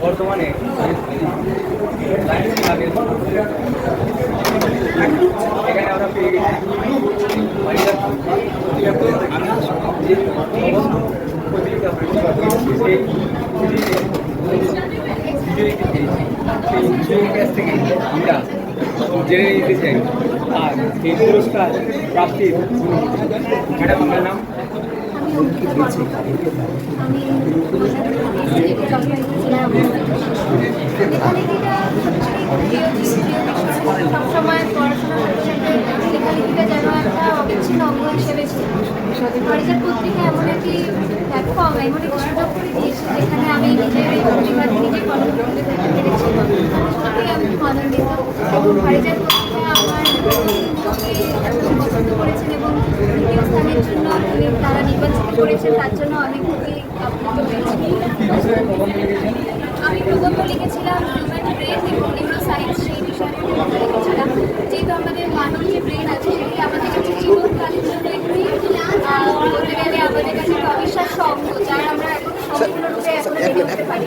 বর্তমানে এখানে আমরা পেয়ে গেছি বিজয়ীকে পেয়েছি সেই বিজয়ীর কাছ থেকে আমরা জেনে নিতে চাই আর এই পুরস্কার প্রাপ্তির ম্যাডাম আমার নাম সবসময় পড়াশোনার সাথে সাথে যেন একটা অবিচ্ছিন্ন অঙ্গ হিসেবে ছিল পরিচয় পত্রিকা এমন একটি প্ল্যাটফর্ম এমন একটি সুযোগ করে দিয়েছে যেখানে আমি নিজের পরিবার নিজে কলম করতে পেরেছি আমি এবং পরিচয় পত্রিকা আমার এত পছন্দ করেছেন এবং দ্বিতীয় স্থানের জন্য তারা নির্বাচিত করেছেন তার জন্য আমি খুবই আমি প্রবন্ধ লিখেছিলাম হিউম্যান ব্রেন এবং নিউরো সায়েন্স সেই বিষয়ে লিখেছিলাম যেহেতু আমাদের মানব যে ব্রেন আছে সেটি আমাদের কাছে জীবনকালের জন্য একটি বলতে গেলে আমাদের কাছে একটা অবিশ্বাস্য অঙ্গ যার আমরা এখন সম্পূর্ণরূপে এখনও জেনে পারি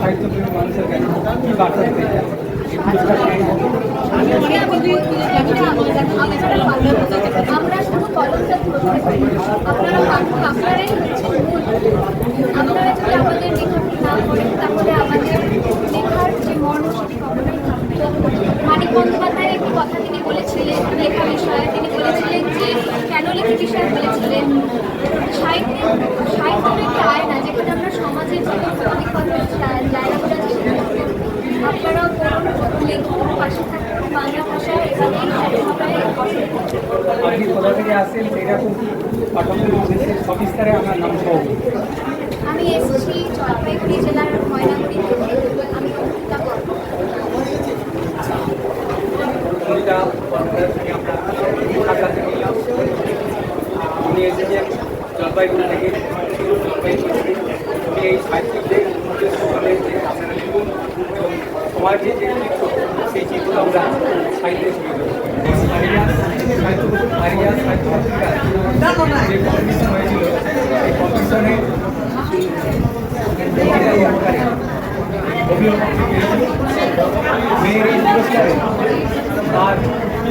সাহিত্যপ্রেমী মানুষের কাছে? আমরা শুধু আমাদের লেখাটি না আমাদের লেখার যে মর্ম, সেটি কখনোই থাকবে কথা তিনি বলেছিলেন, লেখা বিষয়ে। তিনি বলেছিলেন যে, কেন লেখা বিষয়ে বলেছিলেন? সাহিত্য সাহিত্যের একটি আয়না যেখানে আমরা সমাজের যে আপনি কোথা থেকে আসছেন সেটা খুব পাঠকের উদ্দেশ্যে সবিস্তারে আপনার নাম সহ আমি এসেছি জলপাইগুড়ি জেলার ময়নাগুড়ি থেকে আমি অঙ্কিতা আমরা নিলাম উনি জলপাইগুড়ি থেকে জলপাইগুড়ি থেকে উনি এই সাহিত্যিকদের উদ্দেশ্য করে যে আপনারা লিখুন এবং সমাজে যে চিত্র সেই চিত্র আমরা সাহিত্যে ছবি দেবো আরিয়া সাহিত্য পত্রিকার মেয়ের এই পুরস্কারে আর কি অনুভূতি